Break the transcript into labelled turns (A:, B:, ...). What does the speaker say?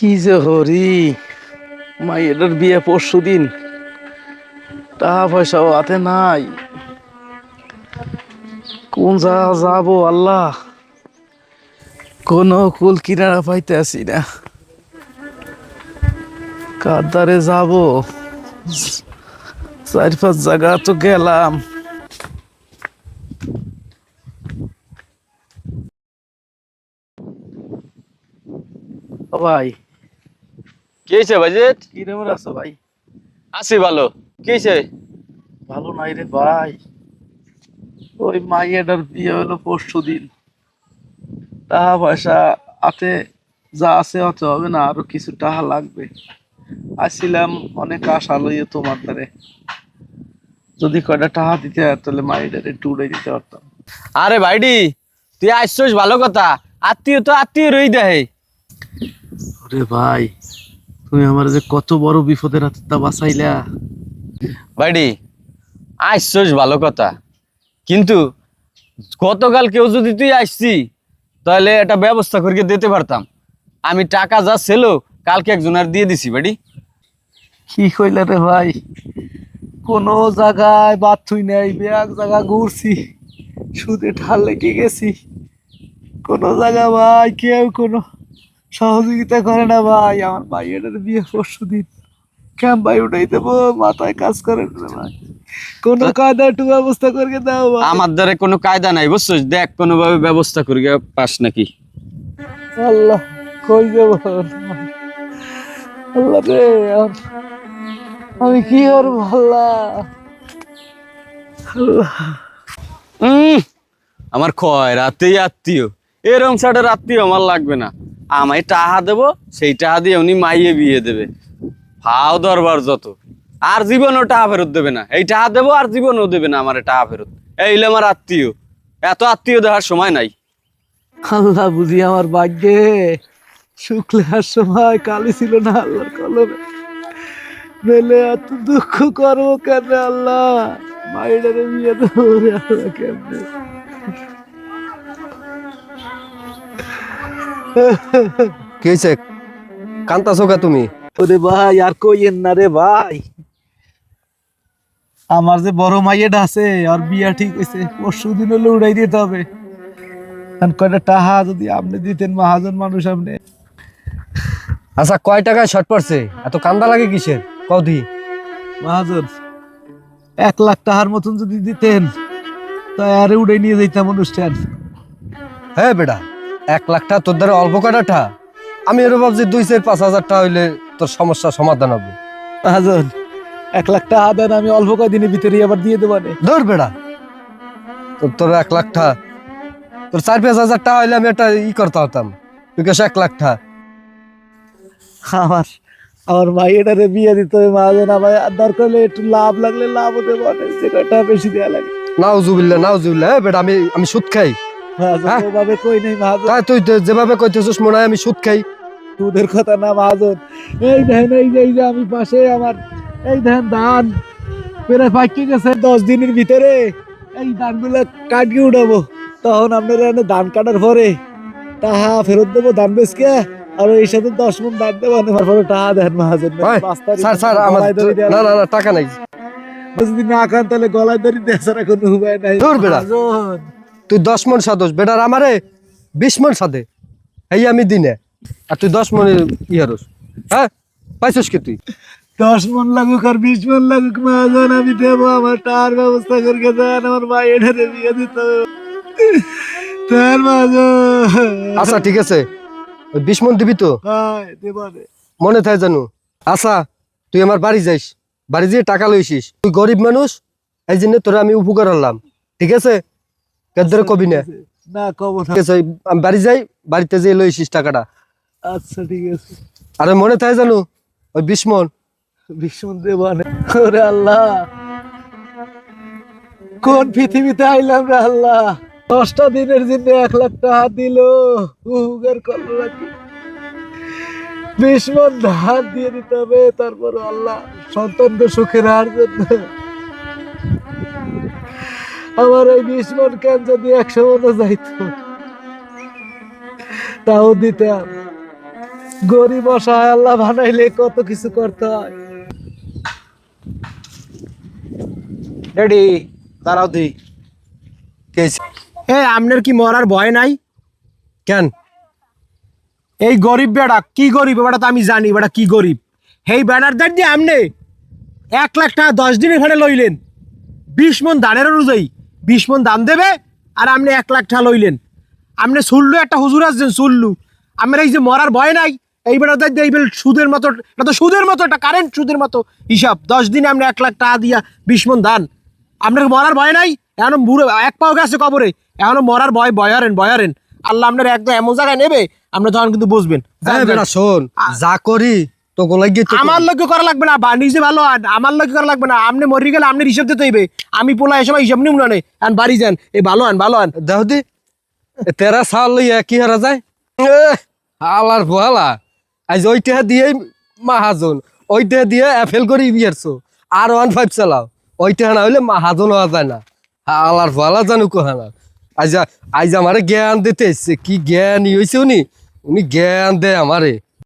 A: কি যে হরি। মাইয়ের বিয়ে পরশু দিন। টাকা পয়সাও হাতে নাই। কোন যা যাব আল্লাহ? কোনো কুল কিনারা পাইতে আসি না। কার দ্বারে যাব? চার পাঁচ জায়গা তো গেলাম। ভাই।
B: কি হয়েছে বাজেট
A: কীরকম আছো ভাই?
B: আছি ভালো। কি হয়েছে
A: ভালো নাই রে ভাই। ওই মাইয়াটার বিয়ে হলো পরশু দিন। টাকা পয়সা হাতে যা আছে অত হবে না আরও কিছু টাকা লাগবে। আসছিলাম অনেক আশা লইয়ে তোমার দ্বারে। যদি কয়টা টাকা দিতে হয় তাহলে একটু উড়ে দিতে পারতাম।
B: আরে ভাইডি তুই আসছিস ভালো কথা। আত্মীয় তো আত্মীয় রই দেয়
A: ওরে ভাই তুমি আমার যে কত বড় বিপদের হাতে তা বাঁচাইলা।
B: ভাইডি আসছিস ভালো কথা। কিন্তু গতকাল কেউ যদি তুই আসছি তাহলে একটা ব্যবস্থা করে দিতে পারতাম। আমি টাকা যা ছিল কালকে একজনের দিয়ে দিছি বাড়ি
A: কি কইলা রে ভাই? কোন জায়গায় বাথুই নেই ব্যাগ জায়গা ঘুরছি সুদে ঠাল লেগে গেছি। কোন জায়গা ভাই কেউ কোনো সহযোগিতা করে না ভাই আমার ভাই এটার বিয়ে পরশু দিন ক্যাম্প ভাই উঠাই দেবো মাথায় কাজ করে ভাই। কোনো কায়দা একটু ব্যবস্থা করে দাও
B: আমার দ্বারা কোনো কায়দা নাই বুঝছিস? দেখ কোনোভাবে ব্যবস্থা করি পাস নাকি?
A: আল্লাহ কই যাব? আল্লাহ রে আমি কি করব আল্লাহ?
B: আমার কয় রাতেই আত্মীয়। এরম সাইডের আত্মীয় আমার লাগবে না। আমায় টাহা দেবো, সেই টাহা দিয়ে উনি মাইয়ে বিয়ে দেবে। ফাও দরবার যত। আর জীবনও টাহা ফেরত দেবে না। এই টাহা দেবো আর জীবনও দেবে না আমার টাহা ফেরত। এইলে আমার আত্মীয়। এত আত্মীয় দেওয়ার সময় নাই।
A: আল্লাহ বুঝি আমার ভাগ্যে শুক্লার সময় কালি ছিল না আল্লাহর কলমে। মেলে এত দুঃখ করব কেন আল্লাহ? মায়ের বিয়ে দেবো আল্লাহ, কেমনে?
C: কি হয়েছে কান্তাছো কে তুমি?
A: ওরে ভাই আর কইয়েন না রে ভাই। আমার যে বড় মাইয়েটা আছে আর বিয়া ঠিক হয়েছে পরশু দিন হলে উড়াই দিতে হবে। কয়টা টাহা যদি আপনি দিতেন মহাজন মানুষ আপনি।
C: আচ্ছা কয় টাকায় শর্ট পড়ছে? এত কান্দা লাগে কিসের? কদি
A: মহাজন এক লাখ টাকার মতন যদি দিতেন তা আরে উড়ে নিয়ে যেতাম অনুষ্ঠান।
C: হ্যাঁ বেটা। এক লাখ টাকা তোর দ্বারা অল্প কাটাটা আমি এর ভাবছি দুই চার পাঁচ হাজার টাকা হইলে তোর সমস্যার সমাধান হবে।
A: মহাজন এক লাখ টাকা দেন আমি অল্প কয়দিনের ভিতরে আবার দিয়ে দেবো।
C: ধর বেড়া। তোর তোর এক লাখ টাকা তোর চার পাঁচ হাজার টাকা হইলে আমি একটা ই করতে হতাম বিকাশ এক লাখ টাকা।
A: আমার আমার মাইয়েটারে বিয়ে দিতে হবে মহাজন আমার দরকার হলে একটু লাভ লাগলে লাভ হতে পারে যে কয়টা বেশি দেওয়া লাগে।
C: নাও জুবিল্লা নাও জুবিল্লা হ্যাঁ বেটা আমি আমি সুদ খাই?
A: ওভাবে কই নেই মহাজন।
C: তাই তুই তো যেভাবে কইতেছিস মনে হয় আমি সুদ খাই।
A: দুধের কথা না মহাজন। এই দেখেন এই যে এই যে আমি পাশে আমার এই দেখেন ধান। প্রায় পাকি গেছে দশ দিনের ভিতরে। এই ধানগুলো কাটিয়ে উঠাবো। তখন আপনারা এনে ধান কাটার পরে টাহা ফেরত দেবো ধান বেচকে আর এই সাথে দশ মন ধান দেবো। আমার পরে টাহা দেন মহাজন।
C: স্যার স্যার আমার না না না টাকা নাই।
A: যদি না খান তাহলে গলায় দড়ি দেওয়া ছাড়া কোনো উপায় নাই।
C: তুই দশ মন সাদোস বেটার আমারে বিশ মন সাদে এই আমি দিনে। আর তুই দশ মনে ইয়ারস হ্যাঁ? পাইছিস কি তুই?
A: দশ মন লাগুক আর বিশ মন লাগুক মহাজন আমি দেবো আমার টার ব্যবস্থা করে দেন আমার মায়ের বিয়ে দিত মহাজন
C: আচ্ছা ঠিক আছে। ওই বিশ মন দিবি তো?
A: হয়।
C: মনে থাকে জানো আচ্ছা তুই আমার বাড়ি যাইস। বাড়ি যেয়ে টাকা লইছিস। তুই গরিব মানুষ এই জন্য তোরা আমি উপকার হলাম ঠিক আছে? কেদ্রে কবি না
A: না কব না
C: আমি বাড়ি যাই বাড়িতে যেয়ে লইছিস টাকাটা।
A: আচ্ছা ঠিক আছে।
C: আরে মনে থাকে জানো ওই বিশ মন
A: ওরে আল্লাহ। কোন পৃথিবীতে আইলাম রে আল্লাহ? দশটা দিনের জন্য এক লাখ টাকা দিল। উহুগের কল্লা কি? বিশ মন ধার দিয়ে দিতে হবে তারপর আল্লাহ সন্তানকে সুখের আর জন্য। আমার এই বিশ মন কেন যদি একশো মনে যাইতো। তাও দিতাম। গরিব অসহায় আল্লাহ বানাইলে কত কিছু করতে হয়।
D: ড্যাডি দাঁড়াও তুই এ আপনার কি মরার ভয় নাই?
C: কেন?
D: এই গরিব বেড়া কি গরিব? বেড়া তো আমি জানি বেড়া কি গরিব। হেই বেড়ার দিয়ে আমনে এক লাখ টাকা দশ দিনের ভাড়া লইলেন। বিশ মন ধানের অনুযায়ী। বিশ মন দাম দেবে আর আপনি এক লাখ টাকা লইলেন। আপনি শুনলু একটা হুজুর আসছেন শুনলু। আমার এই যে মরার ভয় নাই এই বেড়া দাঁড় এই বেল সুদের মতো এটা তো সুদের মতো একটা কারেন্ট সুদের মতো হিসাব। দশ দিনে আপনি এক লাখ টাকা দিয়া বিশ মন দান। আপনার মরার ভয় নাই এখনও বুড়ো এক পাও গেছে কবরে। এখনও মরার ভয় বয়ারেন বয়ারেন আল্লাহ আপনার একদম এমন জায়গায় নেবে আপনি তখন কিন্তু বুঝবেন।
C: হ্যাঁ শোন যা করি তো গোলাই
D: আমার লক্ষ্য করা লাগবে না বা নিজে ভালো আন আমার লক্ষ্য করা লাগবে না। আপনি মরি গেলে আপনি হিসাব দিতে হইবে। আমি পোলা এ সময় হিসাব নিম না নেই আন বাড়ি যান এ ভালো আন ভালো আন।
C: দেহ দি তেরা সাল লইয়া কি হারা যায়? হালার ভালা আজ ওইটা দিয়ে মাহাজন। ওইটা দিয়ে এফেল করে বিয়ারছো। আর ওয়ান ফাইভ চালাও। ওইটা না হইলে মাহাজন হওয়া যায় না। হালার ভালা জানু কোহানা। আজ আজ আমারে জ্ঞান দিতে এসছে। কি জ্ঞান হয়েছে উনি? উনি জ্ঞান দেয় আমারে।